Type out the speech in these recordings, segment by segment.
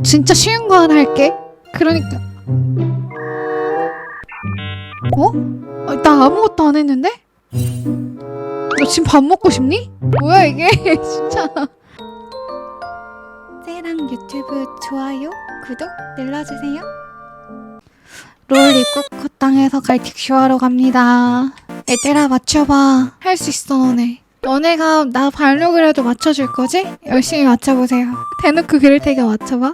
진짜 쉬운 거 하나 할게. 그러니까. 어? 아, 나 아무것도 안 했는데? 너 지금 밥 먹고 싶니? 뭐야 이게 진짜. 쟤랑 유튜브 좋아요, 구독 눌러주세요. 롤 입국 땅에서 갈틱쇼 하러 갑니다. 얘들아 맞춰봐. 할 수 있어 너네. 너네가 나 해도 맞춰줄 거지? 열심히 맞춰보세요. 대놓고 그럴 테니까 맞춰봐.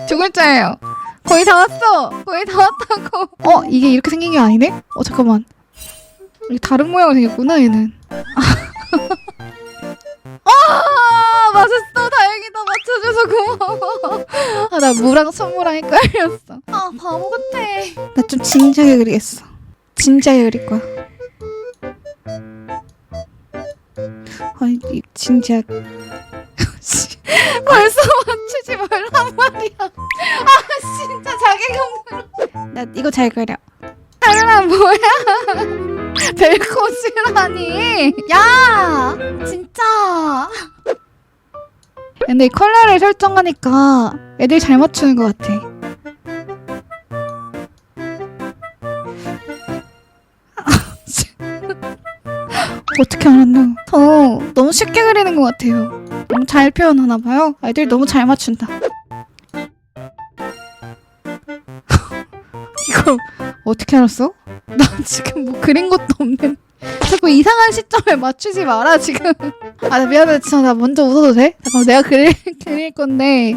두, 두 글자예요. 거의 다 왔어. 거의 다 왔다고. 어 이게 이렇게 생긴 게 아니네? 어 잠깐만. 이게 다른 모양으로 생겼구나 얘는. 아 맞았어 다행이다 맞춰줘서 고마워. 아 나 무랑 선무랑 헷갈렸어. 아 바보 같아. 나 좀 진지하게 그리겠어. 진지하게 그릴 거야. 아니 이 진지하게. 씨, 벌써 맞추지 말란 말이야. 아 진짜 자괴감. 나 이거 잘 그려. 하늘아 뭐야? 벨코즈라니. 야 진짜. 근데 이 컬러를 설정하니까 애들 잘 맞추는 것 같아. 어떻게 알았노? 저 너무 쉽게 그리는 것 같아요. 너무 잘 표현하나 봐요. 애들 너무 잘 맞춘다. 이거 어떻게 알았어? 나 지금 뭐 그린 것도 없는. 자꾸 이상한 시점에 맞추지 마라 지금. 아, 나 미안해. 진짜 나 먼저 웃어도 돼? 잠깐만 내가 그릴 그릴 건데.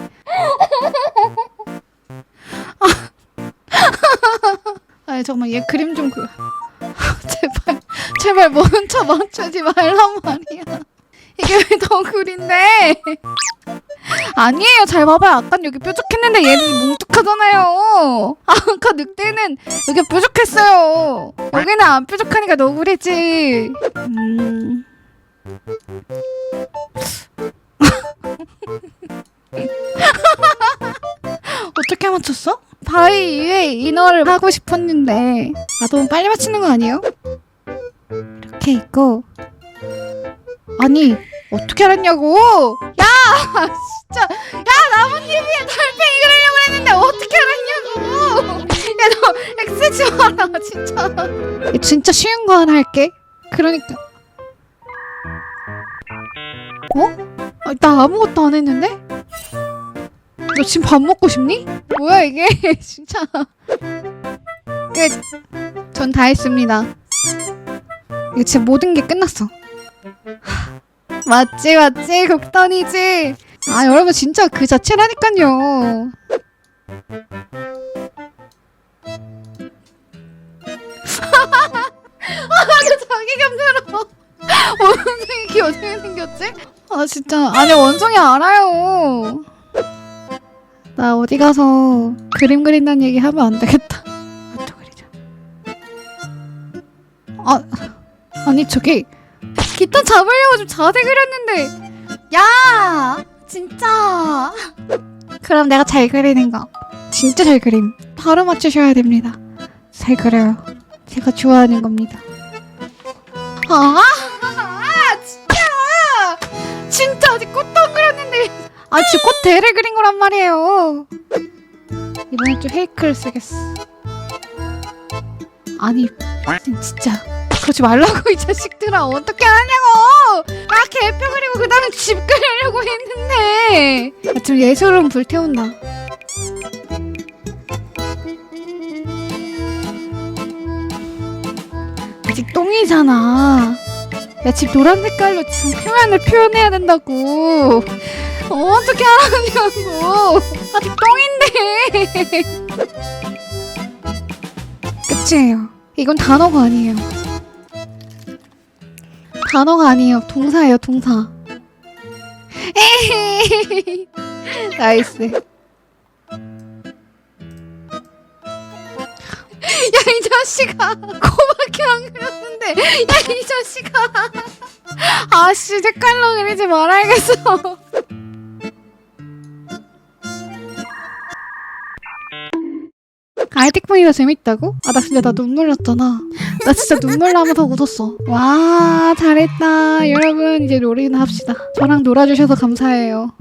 아, 아니 잠깐만 얘 그림 좀 그. 제발 제발 먼저 맞추지 말란 말이야. 이게 왜더 구린데? 아니에요. 잘 봐봐요. 아까 여기 뾰족했는데 얘는 뭉툭하잖아요. 아까 늑대는 여기 뾰족했어요. 여기는 안 뾰족하니까 너구리지. 음. 어떻게 맞췄어? 바위 위에 인어를 하고 싶었는데 아 너무 빨리 맞추는 거 아니에요? 이렇게 있고 아니 어떻게 알았냐고 야 진짜 야 나뭇잎에 달팽이 그리려고 했는데 어떻게 알았냐고 야너 X 지 마라 진짜 진짜 쉬운 거 하나 할게 그러니까 어? 아, 나 아무것도 안 했는데? 너 지금 밥 먹고 싶니? 뭐야 이게 진짜 끝. 전 다 했습니다. 이거 진짜 모든 게 끝났어. 하, 맞지 맞지 극단이지. 아 여러분 진짜 그 자체라니까요. 아나 자기감 들어. 원숭이 귀 어떻게 생겼지? 아 진짜 아니 원숭이 알아요. 나 어디 가서 그림 그린다는 얘기 하면 안 되겠다. 그리자. 아, 아니 저기 기타 잡으려고 좀 자세 그렸는데. 야, 진짜. 그럼 내가 잘 그리는 거. 진짜 잘 그림. 바로 맞추셔야 됩니다. 잘 그려요. 제가 좋아하는 겁니다. 아, 아 진짜. 진짜 아직 꽃도 안 그렸는데. 아, 지금 꽃 대를 그린 거란 말이에요. 이번엔 좀 페이크를 쓰겠어. 아니, 진짜. 그러지 말라고, 이 자식들아. 어떻게 하냐고! 아, 개표 그리고 그 다음에 집 그리려고 했는데. 아, 좀 예술은 불태운다. 아직 똥이잖아. 야, 집 노란 색깔로 지금 표현을 표현해야 된다고. 어, 어떻게 하냐고. 아직 똥인데. 끝이에요. 이건 단어가 아니에요. 단어가 아니에요. 동사예요, 동사. 나이스. 야, 이 자식아. 코밖에 안 그렸는데. 야, 이 자식아. 아씨, 색깔로 그리지 말아야겠어. 알틱보이가 재밌다고? 아나 진짜 나 눈물 났잖아. 나 진짜 눈물 나면서 웃었어. 와 잘했다. 여러분 이제 놀이나 합시다. 저랑 놀아주셔서 감사해요